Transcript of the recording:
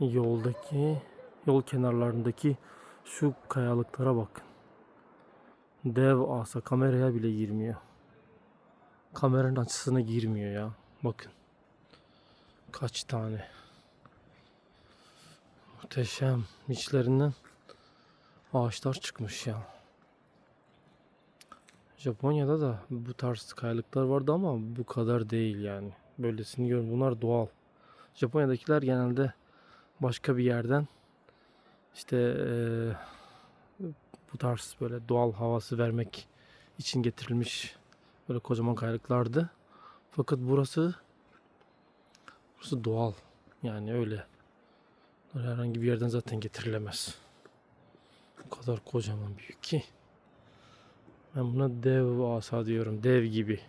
yoldaki yol kenarlarındaki şu kayalıklara bakın. Dev asa kameraya bile girmiyor. Kameranın açısına girmiyor ya. Bakın. Kaç tane. Muhteşem. İçlerinden ağaçlar çıkmış ya. Japonya'da da bu tarz kayalıklar vardı ama bu kadar değil yani. Böylesini gör. Bunlar doğal. Japonya'dakiler genelde başka bir yerden işte eee, bu tarz böyle doğal havası vermek için getirilmiş böyle kocaman kayalıklardı. Fakat burası burası doğal. Yani öyle. Herhangi bir yerden zaten getirilemez. Bu kadar kocaman büyük ki. Ben buna dev asa diyorum. Dev gibi.